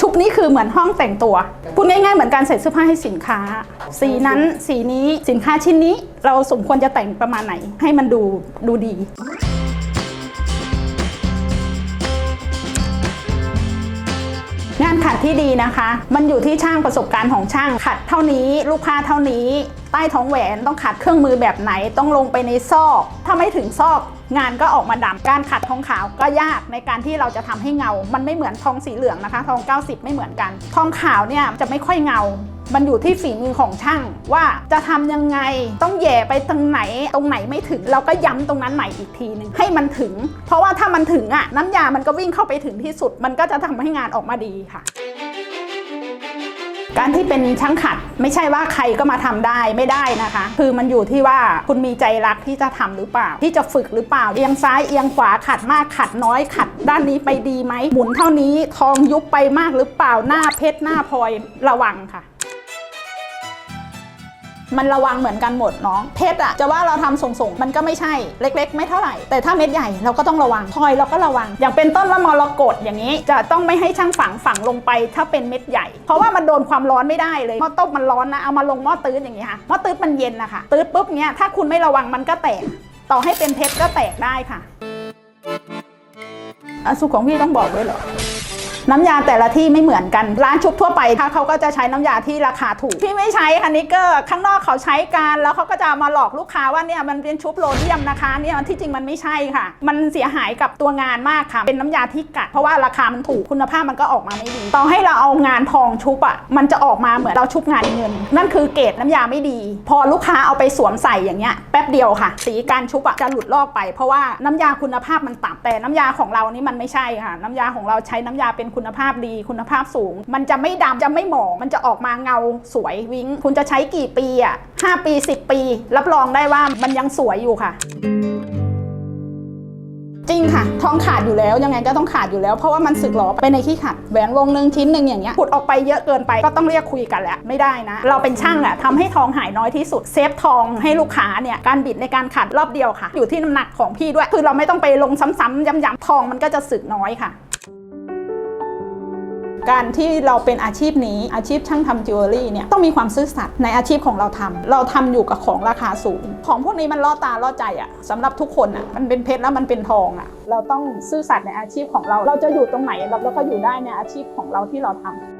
ชุบนี้คือเหมือนห้องแต่งตัว พูดง่ายๆเหมือนการใส่เสื้อผ้าให้สินค้า สีนั้นสีนี้สินค้าชิ้นนี้ เราสมควรจะแต่งประมาณไหน ให้มันดูดูดีงานขัดที่ดีนะคะ มันอยู่ที่ช่างประสบการณ์ของช่างขัดเท่านี้ ลูกค้าเท่านี้ ใต้ท้องแหวนต้องขัดเครื่องมือแบบไหนต้องลงไปในซอก ถ้าไม่ถึงซอกงานก็ออกมาดำการขัดทองขาวก็ยากในการที่เราจะทำให้เงา มันไม่เหมือนทองสีเหลืองนะคะ ทอง 90 ไม่เหมือนกัน ทองขาวเนี่ยจะไม่ค่อยเงา มันอยู่ที่ฝีมือของช่าง ว่าจะทำยังไงต้องแย่ไปตรงไหน ตรงไหนไม่ถึงเราก็ย้ำตรงนั้นใหม่อีกทีหนึ่งให้มันถึง เพราะว่าถ้ามันถึงอะน้ำยามันก็วิ่งเข้าไปถึงที่สุด มันก็จะทำให้งานออกมาดีค่ะ การที่เป็นช่างขัดไม่ใช่ว่าใครก็มาทำได้ไม่ได้นะคะ คือมันอยู่ที่ว่าคุณมีใจรักที่จะทำหรือเปล่า ที่จะฝึกหรือเปล่า เอียงซ้ายเอียงขวาขัดมากขัดน้อยขัด ด้านนี้ไปดีไหมหมุนเท่านี้ทองยุบไปมากหรือเปล่าหน้าเพชรหน้าพลอยระวังค่ะ มันระวังเหมือนกันหมดน้อง เพชรอะจะว่าเราทำส่งๆ มันก็ไม่ใช่เล็ก ๆ ไม่เท่าไหร่ แต่ถ้าเม็ดใหญ่เราก็ต้องระวังพลอยเราก็ระวัง อย่างเป็นต้นว่ามรกตอย่างนี้ จะต้องไม่ให้ช่างฝังฝังลงไปถ้าเป็นเม็ดใหญ่ เพราะว่ามันโดนความร้อนไม่ได้เลยหม้อต้มมันร้อนนะเอามาลงหม้อตื้นอย่างนี้ค่ะหม้อตื้นมันเย็นนะคะตื้นปุ๊บเนี้ยถ้าคุณไม่ระวังมันก็แตก ต่อให้เป็นเพชรก็แตกได้ค่ะอสุของพี่ต้องบอกด้วยเหรอ น้ำยาแต่ละที่ไม่เหมือนกัน ร้านชุบทั่วไปถ้าเขาก็จะใช้น้ำยาที่ราคาถูก พี่ไม่ใช้ค่ะนิกเกอร์ข้างนอกเขาใช้กันแล้วเขาก็จะมาหลอกลูกค้าว่าเนี่ยมันเป็นชุบโรเดียมนะคะเนี่ยที่จริงมันไม่ใช่ค่ะ มันเสียหายกับตัวงานมากค่ะเป็นน้ำยาที่กัดเพราะว่าราคามันถูกคุณภาพมันก็ออกมาไม่ดีต่อให้เราเอางานทองชุบอะมันจะออกมาเหมือนเราชุบงานเงิน นั่นคือเกรดน้ำยาไม่ดี พอลูกค้าเอาไปสวมใส่อย่างเงี้ยแป๊บเดียวค่ะ สีการชุบอะจะหลุดลอกไป เพราะว่าน้ำยาคุณภาพมันต่ำแต่น้ำยาของเรานี่มันไม่ใช่ค่ะ น้ำยาของเราใช้น้ำยาเป็นคุณุณภาพดีคุณภาพสูง มันจะไม่ดำจะไม่หมองมันจะออกมาเงาสวยวิ้งคุณจะใช้กี่ปีอะ5ปี 10 ปี รับรองได้ว่ามันยังสวยอยู่ค่ะจริงค่ะทองขาดอยู่แล้วยังไงก็ต้องขาดอยู่แล้วเพราะว่ามันสึกหรอไปในที่ขัดแหวนวงหนึ่งชิ้นหนึ่งอย่างเงี้ยขุดออกไปเยอะเกินไปก็ต้องเรียกคุยกันแหละไม่ได้นะ เราเป็นช่างอะทำให้ทองหายน้อยที่สุดเซฟทองให้ลูกค้าเนี่ยการบิดในการขัดรอบเดียวค่ะ อยู่ที่น้ำหนักของพี่ด้วย คือเราไม่ต้องไปลงซ้ำๆย้ำๆทองมันก็จะสึกน้อยค่ะ การที่เราเป็นอาชีพนี้อาชีพช่างทำจิวเวลรี่เนี่ยต้องมีความซื่อสัตย์ในอาชีพของเราทำเราทำอยู่กับของราคาสูง ของพวกนี้มันล่อตาล่อใจอะสำหรับทุกคนอะมันเป็นเพชรแล้วมันเป็นทองอะเราต้องซื่อสัตย์ในอาชีพของเรา เราจะอยู่ตรงไหนเราก็อยู่ได้ในอาชีพของเราที่เราทำ